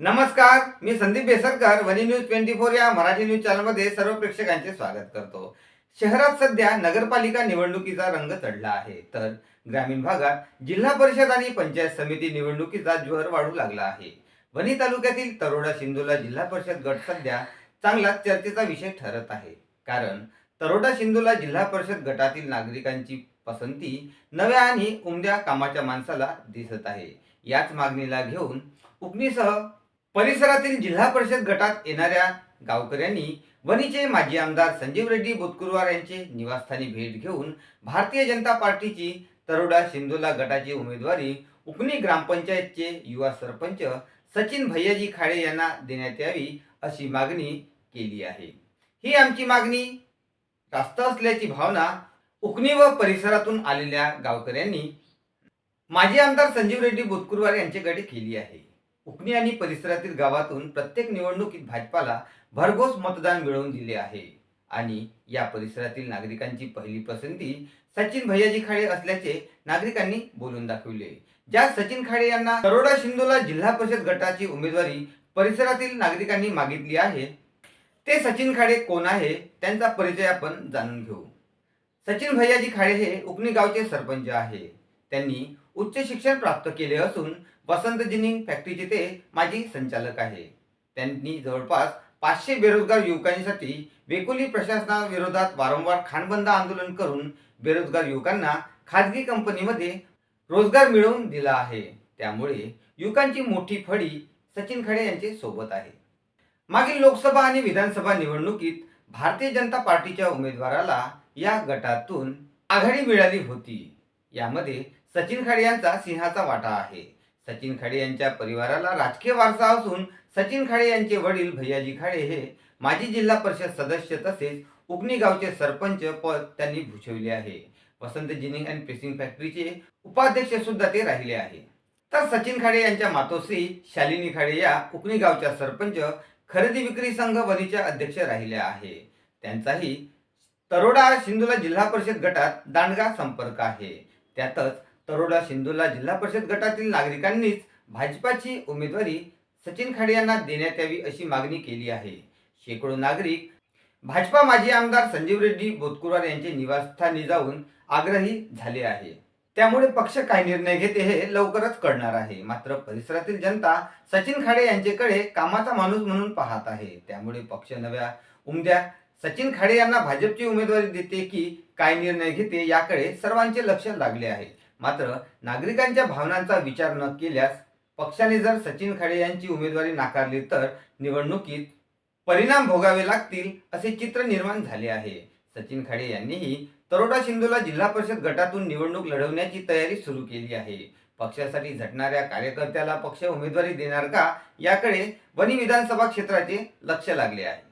नमस्कार मी Sandeep Besarkar Wani news twenty four या Marathi news चॅनलमध्ये सर्व प्रेक्षकांचे स्वागत करतो. शहरात सध्या नगरपालिका निवडणुकीचा रंग चढला आहे. तर ग्रामीण भागात जिल्हा परिषद आणि पंचायत समिती निवडणुकीचा ज्वर वाढू लागला आहे. वणी तालुक्यातील तरोडा शिंदोला जिल्हा परिषद गट सध्या चांगलाच चर्चेचा विषय ठरत आहे. कारण तरोडा शिंदोला जिल्हा परिषद गटातील नागरिकांची पसंती नव्या आणि उमद्या कामाच्या माणसाला दिसत आहे. याच मागणीला घेऊन उपनीसह परिसरातील जिल्हा परिषद गटात येणाऱ्या गावकऱ्यांनी वणीचे माजी आमदार संजीव रेड्डी बोतकुरवार यांचे निवासस्थानी भेट घेऊन भारतीय जनता पार्टीची तरोडा सिंधुला गटाची उमेदवारी उकणी ग्रामपंचायतचे युवा सरपंच सचिन भैयाजी खाडे यांना देण्यात यावी अशी मागणी केली आहे. ही आमची मागणी जास्त असल्याची भावना उकणी व परिसरातून आलेल्या गावकऱ्यांनी माजी आमदार संजीव रेड्डी बोतकुरवार यांच्याकडे केली आहे. उकणी आणि परिसरातील गावातून प्रत्येक निवडणुकीत भाजपाला भरघोस मतदान मिळवून दिले आहे. आणि या परिसरातील नागरिकांची पहिली पसंती सचिन भैयाजी खाडे असल्याचे नागरिकांनी बोलून दाखवले. ज्या सचिन खाडे यांना तरोडा शिंदोला जिल्हा परिषद गटाची उमेदवारी परिसरातील नागरिकांनी मागितली आहे ते सचिन खाडे कोण आहे त्यांचा परिचय आपण जाणून घेऊ. सचिन भैयाजी खाडे हे उकणी गावचे सरपंच आहे. त्यांनी उच्च शिक्षण प्राप्त केले असून वसंत जिनिंग फॅक्टरीचे ते माजी संचालक आहे. त्यांनी जवळपास पाचशे बेरोजगार युवकांसाठी वेकुली प्रशासनाविरोधात वारंवार खाणबंद आंदोलन करून बेरोजगार युवकांना खाजगी कंपनीमध्ये रोजगार मिळवून दिला आहे. त्यामुळे युवकांची मोठी फळी सचिन खडे यांचे सोबत आहे. मागील लोकसभा आणि विधानसभा निवडणुकीत भारतीय जनता पार्टीच्या उमेदवाराला या गटातून आघाडी मिळाली होती. यामध्ये सचिन खाडे यांचा सिंहाचा वाटा आहे. सचिन खाडे यांच्या परिवाराला राजकीय वारसा असून सचिन खाडे यांचे वडील भैयाजी खाडे हे माजी जिल्हा परिषद सदस्य तसेच उगणी गावचे सरपंच पद त्यांनी भूषविले आहे. वसंत जिनिंग अँड प्रेसिंग फॅक्टरीचे उपाध्यक्ष सुद्धा ते राहिले आहे. तर सचिन खाडे यांच्या मातोश्री शालिनी खाडे या उकणी गावच्या सरपंच खरेदी विक्री संघ वनीच्या अध्यक्ष राहिल्या आहे. त्यांचाही तरोडा सिंधुला जिल्हा परिषद गटात दांडगा संपर्क आहे. त्यातच तरोडा सिंधूला जिल्हा परिषद गटातील नागरिकांनीच भाजपाची उमेदवारी सचिन खाडे यांना देण्यात यावी अशी मागणी केली आहे. शेकडो नागरिक भाजपा माजी आमदार संजीव रेड्डी बोतकुरवार यांचे निवासस्थानी जाऊन आग्रही झाले आहे. त्यामुळे पक्ष काय निर्णय घेते हे लवकरच कळणार आहे. मात्र परिसरातील जनता सचिन खाडे यांच्याकडे कामाचा माणूस म्हणून पाहत आहे. त्यामुळे पक्ष नव्या उमद्या सचिन खाडे यांना भाजपची उमेदवारी देते की काय निर्णय घेते याकडे सर्वांचे लक्ष लागले आहे. मात्र नागरिकांच्या भावनांचा विचार न केल्यास पक्षाने जर सचिन खाडे यांची उमेदवारी नाकारली तर निवडणुकीत परिणाम भोगावे लागतील असे चित्र निर्माण झाले आहे. सचिन खाडे यांनीही तरोडा शिंदूला जिल्हा परिषद गटातून निवडणूक लढवण्याची तयारी सुरू केली आहे. पक्षासाठी झटणाऱ्या कार्यकर्त्याला पक्ष उमेदवारी देणार का याकडे वनी विधानसभा क्षेत्राचे लक्ष लागले आहे.